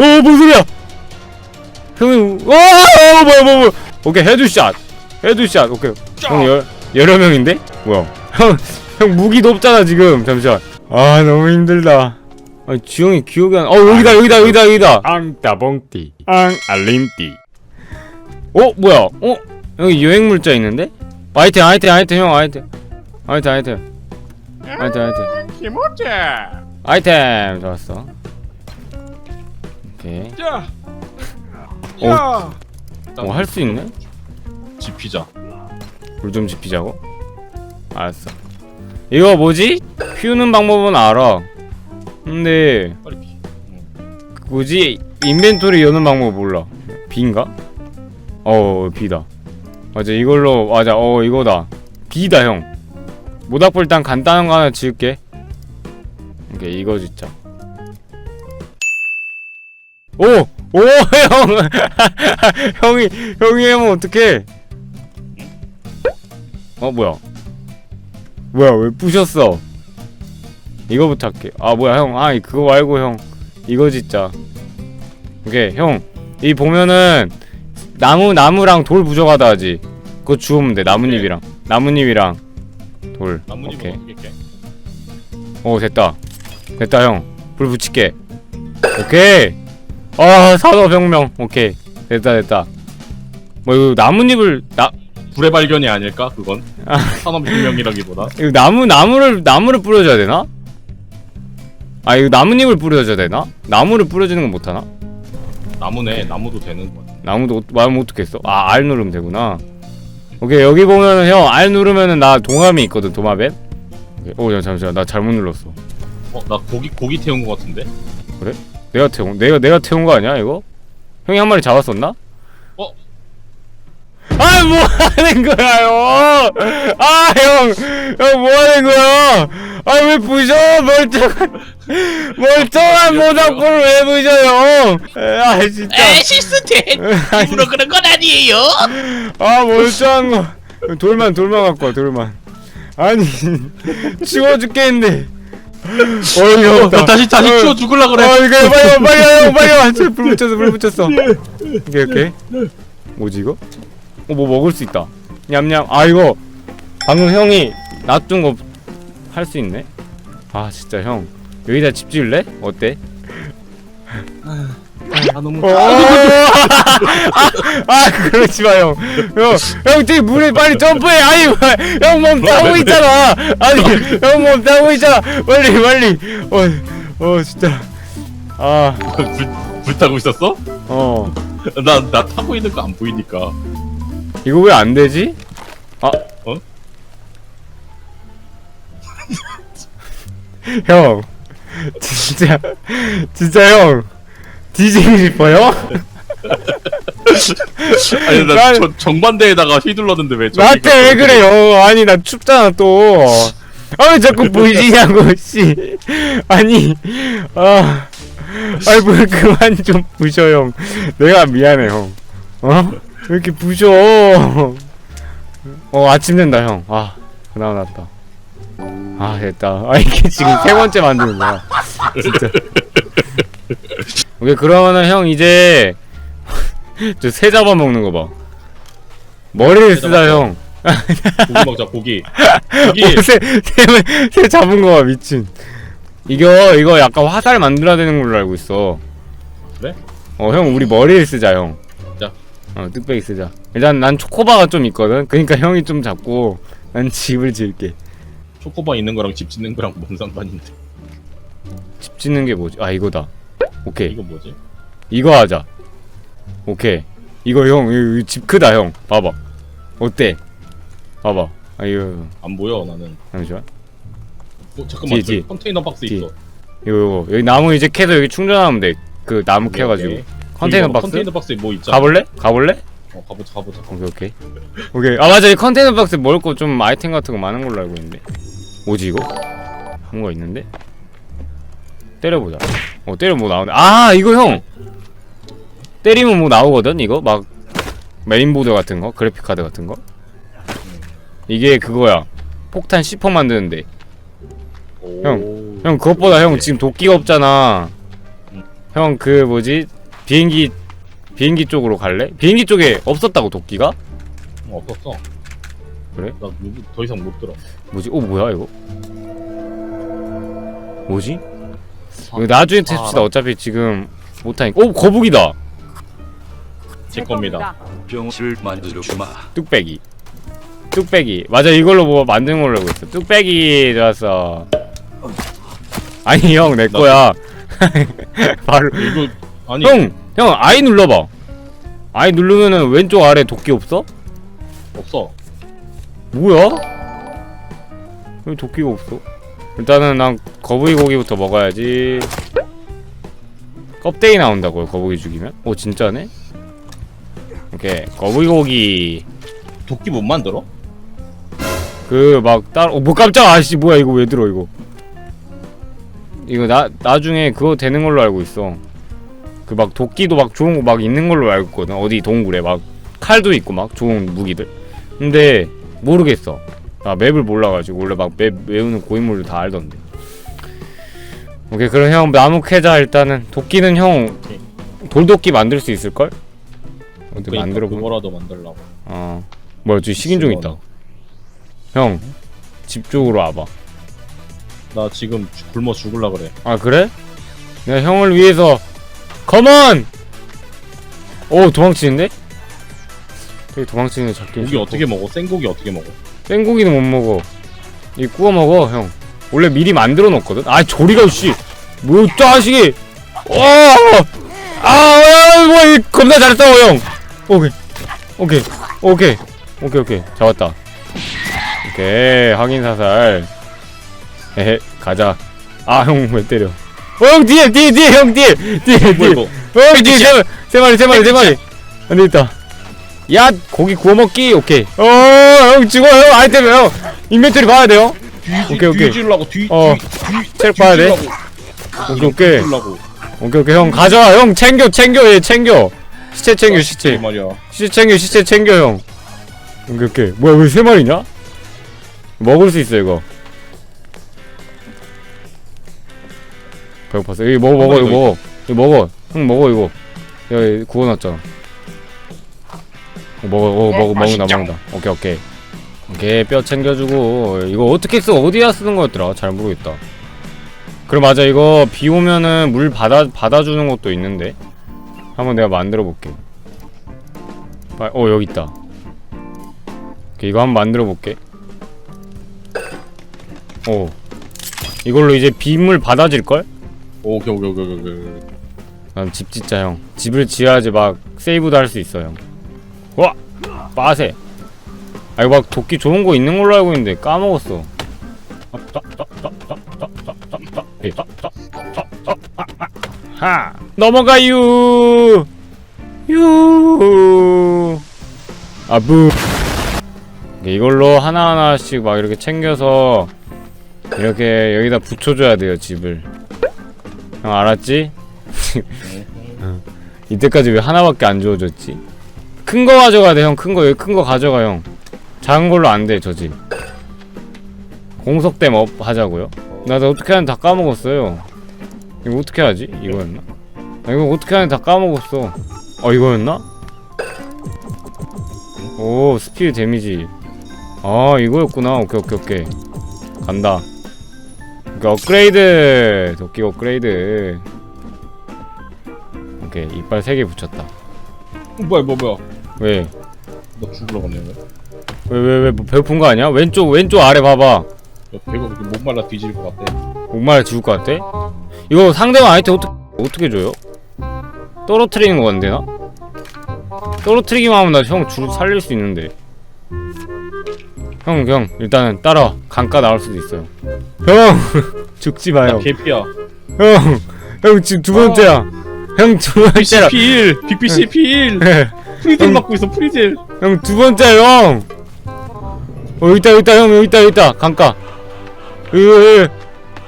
어, 뭔 소리야? 형이, 와, 어, 뭐야, 뭐야, 뭐야. 오케이, 헤드샷. 헤드샷, 오케이. 형, 여, 여러 명인데? 뭐야. 형, 형, 무기 높잖아, 지금. 잠시만. 아, 너무 힘들다. 아, 주영이 기억이 안, 어, 여기다, 여기다, 여기다, 여기다. 앙따봉띠. 앙, 알림띠. 어, 뭐야? 어? 여기 여행 물자 있는데? 아이템, 아이템, 아이템, 형, 아이템. 아이템, 아이템. 아이템, 아이템. 김호재. 아이템 좋았어. 오케이. 야. 어. 야. 어, 할 수 있네? 지피자. 물좀 지피자고? 알았어. 이거 뭐지? 피우는 방법은 알아. 근데 빨리 피. 그 뭐지? 인벤토리 여는 방법 몰라. B인가? 어, B다. 맞아, 이걸로 맞아. 어, 이거다. B다, 형. 모닥불 일단 간단한 거 하나 지을게. 오케이, 이거 짓자. 오! 오, 형! 형이, 형이 하면 어떡해? 어, 뭐야? 뭐야, 왜 부셨어? 이거부터 할게. 아, 뭐야, 형. 아, 그거 말고, 형. 이거 짓자. 오케이, 형. 이 보면은, 나무, 나무랑 돌 부족하다 하지. 그거 주우면 돼, 나뭇잎이랑. 나뭇잎이랑 돌. 나뭇잎 오케이. 어떻게? 오 됐다 됐다 형 불 붙일게 오케이 아 산업혁명 오케이 됐다 됐다 뭐 이거 나뭇잎을 나 불의 발견이 아닐까 그건? 아. 산업혁명이라기보다. 이거 나무 나무를 나무를 뿌려줘야 되나? 아 이거 나뭇잎을 뿌려줘야 되나? 나무를 뿌려주는 건 못하나? 나무네. 나무도 되는 거. 나무도 마음 어떻게 했어? 아 R 누르면 되구나 오케이 여기 보면은 형 R 누르면은 나 동함이 있거든 도마뱀 오케이. 오 야, 잠시만 나 잘못 눌렀어 어, 나 고기 고기 태운 거 같은데? 내가 태운 내가 내가 태운 거 아니야 이거? 형이 한 마리 잡았었나? 어? 아, 뭐 하는 거야요? 아, 형, 형, 뭐 하는 거야? 아, 왜 부셔? 멀쩡한, 멀쩡한 모닥불을 왜 부셔요? 아, 진짜. 에 실수된 일부러 그런 건 아니에요 아, 멀쩡한 거. 돌만, 돌만 갖고 와, 돌만. 아니, 치워 죽겠는데. 어이가 없다. 나 다시 다시 어. 키워 죽을라 그래. 아, 이거 빨리 와, 빨리 와, 형, 빨리 와. 불 붙였어, 불 붙였어. 오케이, 오케이. 뭐지 이거? 어, 뭐 먹을 수 있다. 냠냠. 아, 이거 방금 형이 놔둔 거 할 수 있네. 아, 진짜 형. 여기다 집 지을래? 어때? 아 너무. 어, 아, 아, 그러지 마, 형. 형, 형, 되게 물에 빨리 점프해. 아니, 형몸 타고 있잖아. 아니, 형몸 타고 있잖아. 빨리, 빨리. 어, 어, 진짜. 아, 불, 불 타고 있었어? 어. 나 나 타고 있는 거 안 보이니까. 이거 왜 안 되지? 아, 어? 형, 진짜, 진짜 형, 뒤지고 싶어요? 아니 나 난- 저, 정반대에다가 휘둘렀는데 왜? 저기가 나한테 왜 그래요? 아니, 나 춥잖아, 또. 아, 왜 자꾸 보이시냐고, 씨. 아니, 아, 아이, 뭘 그만 좀 부셔, 형. 내가 미안해, 형. 어? 왜 이렇게 부셔? 어, 아침 된다, 형. 아, 그나마 낫다. 아, 됐다. 아, 이게 지금 세 번째 만드는 거야. 진짜. 오케이, 그러면은 형, 이제, 저 새 잡아먹는 거 봐. 머리를 새 쓰다. 형. 고기 먹자 고기. 고기. 오, 새, 새, 새 잡은 거 봐, 미친. 이거, 이거 약간 화살 만들어야 되는 걸로 알고 있어. 그래? 어, 형, 우리 머리를 쓰자, 형. 자. 어, 뚝배기 쓰자. 일단 난 초코바가 좀 있거든? 그니까 형이 좀 잡고, 난 집을 지을게. 초코바 있는 거랑 집 짓는 거랑 뭔 상관인데? 집 짓는 게 뭐지? 아, 이거다. 오케이. 이거 뭐지? 이거 하자. 오케이. 이거 형, 이거, 집 크다, 형. 봐봐. 어때? 봐봐. 아, 이거, 안 보여 나는. 잠시만. 어, 잠깐만 뒤에, 뒤에. 저기 컨테이너 박스 뒤에. 있어. 이거, 이거. 여기 나무 이제 캐서 여기 충전하면 돼. 그 나무 오케이, 캐가지고. 오케이. 컨테이너 이거 박스? 컨테이너 박스에 뭐 있잖아. 가볼래? 가볼래? 어, 가보자 가보자. 오케이 오케이 오케이 아 맞아 이 컨테이너 박스 먹을 거 좀 아이템 같은 거 많은 걸로 알고 있는데 뭐지 이거? 한 거 있는데? 때려보자 어 때려 뭐 나오네 아 이거 형 때리면 뭐 나오거든 이거 막 메인보드 같은 거 그래픽 카드 같은 거 이게 그거야 폭탄 10% 만드는데 오. 형. 형 그것보다 형 지금 도끼가 없잖아 형 그 뭐지 비행기 비행기 쪽으로 갈래? 비행기 쪽에 없었다고 도끼가? 어, 없었어. 그래? 나 더 이상 못 들어. 뭐지? 어 뭐야 이거? 뭐지? 이거 나중에 탭시다 어차피 지금 못하니까 오 거북이다 제 겁니다. 병실 만들어 주마. 뚝배기 뚝배기 맞아 이걸로 뭐 만드는 걸로 알고 있어 뚝배기 좋았어 아니 형 내 거야 바로 이거 아니 형! 형 I 눌러봐 I 누르면은 왼쪽 아래 도끼 없어? 없어. 뭐야? 왜 도끼가 없어? 일단은 난 거북이 고기부터 먹어야지. 껍데기 나온다고요 거북이 죽이면? 오 진짜네? 오케이 거북이 고기. 도끼 못 만들어? 그 막 따로 어, 뭐 깜짝 아씨 뭐야 이거 왜 들어 이거? 이거 나 나중에 그거 되는 걸로 알고 있어. 그 막 도끼도 막 좋은 거 막 있는 걸로 알고 있거든. 어디 동굴에 막 칼도 있고 막 좋은 무기들. 근데 모르겠어 아 맵을 몰라가지고 원래 막 맵 외우는 고인물들 다 알던데 오케이 그럼 형 나무 캐자 일단은 도끼는 형 돌도끼 만들 수 있을걸? 어디 그러니까 만들어 보 그거라도 만들라고. 어 뭐야 저기 식인종 있다 형 집 쪽으로 와봐 나 지금 주- 굶어 죽을라 그래. 아 그래? 내가 형을 위해서 컴온! 오 도망치는데? 되게 도망치는 잡기 고기 어떻게 먹어? 생고기 어떻게 먹어? 생고기는 못 먹어. 이 구워 먹어 형. 원래 미리 만들어 놓거든? 아 조리가 씨. 뭐야 자식이. 와아 뭐, 이 겁나 잘 싸워 형. 오케이. 오케이. 오케이. 오케이 오케이. 잡았다. 오케이. 확인 사살. 에헤. 가자. 아 형 왜 때려? 어 형 뒤에 뒤에 뒤에 형 뒤에. 뒤에 뭐 뒤에? 어 뒤에 세 마리 세 마리 세 마리. 안 되겠다 야 고기 구워 먹기 오케이. 어형 죽어 형 아이템 형 인벤토리 봐야 돼요. 뒤, 오케이, 오케이. 뒤 찔라고 뒤, 어, 뒤, 뒤, 체력 뒤 봐야 돼. 오케이 오케이. 찔라고. 오케이 오케이. 형 가져와. 형 챙겨 챙겨 얘 챙겨. 시체 챙겨 이 시체. 말이야. 시체 챙겨 시체 챙겨 형. 오케이 오케이. 뭐야 왜 세 마리냐? 먹을 수 있어 이거. 배고팠어 이거 먹어 먹어 이거 먹어. 이거 먹어. 형 먹어 이거. 여기 구워놨잖아. 어, 먹어 어, 먹어 먹는다 먹는다. 오케이 오케이. 오케이 뼈 챙겨주고. 이거 어떻게 써 어디야 쓰는 거였더라? 잘 모르겠다. 그래 맞아 이거 비 오면은 물 받아 받아주는 것도 있는데? 한번 내가 만들어 볼게. 빨- 어 여기 있다. 오케이, 이거 한번 만들어 볼게. 오 이걸로 이제 빗물 받아질 걸? 오케이 오케이 오케이 오케이. 오케이. 난집 짓자 형. 집을 지어야지 막 세이브도 할 수 있어 형 와! 빠세 아 이거 막 도끼 좋은 거 있는 걸로 알고 있는데 까먹었어 하 넘어가유 유 아부 이걸로 하나하나씩 막 이렇게 챙겨서 이렇게 여기다 붙여줘야 돼요 집을 형 알았지? 어. 이때까지 왜 하나밖에 안 주어졌지? 큰 거 가져가야 돼 형. 큰 거 여기 큰 거 가져가 형. 작은 걸로 안 돼 저 집 공석댐 업 하자고요? 나도 어떻게 하는지 다 까먹었어요. 이거 어떻게 하지? 이거였나? 아, 이거 어떻게 하는지 다 까먹었어. 어 이거였나? 오 스피드 데미지. 아 이거였구나. 오케이 오케이 오케이. 간다. 오케이, 업그레이드. 도끼 업그레이드. 오케이 이빨 3개 붙였다. 어, 뭐야 뭐야 뭐야. 왜? 나 죽을라 그래. 왜왜 왜 뭐 배고픈 거 아니야? 왼쪽 왼쪽 아래 봐봐 야, 배가 그렇게 목말라 뒤질 것 같아. 목말라 죽을 것 같아? 이거 상대방 아이템 어떻게 어떻게 줘요? 떨어뜨리는 거 안 되나? 떨어뜨리기만 하면 나 형 줄 살릴 수 있는데 형 형 일단은 따라와 강가 나올 수도 있어요 형 죽지 나 마요 개피야. 형! 형 지금 두 번째야 형 두 번째라 필. 빅피씨 필. 프리딜 맞고 있어 프리딜. 형 두 번째 형. 어 여기 있다 여기 있다 형 여기 있다 여기 있다 강가. 여기 여기 여기.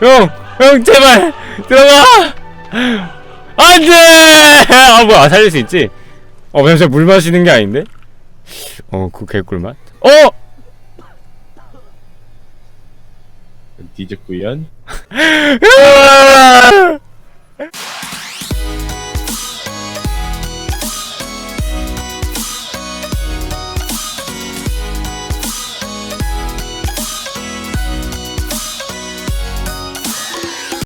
형, 형 제발 들어가. 안돼. 아 뭐야 살릴 수 있지? 어 잠시만 물 마시는 게 아닌데? 어그 개꿀맛. 어. 디제꾸연. 으아!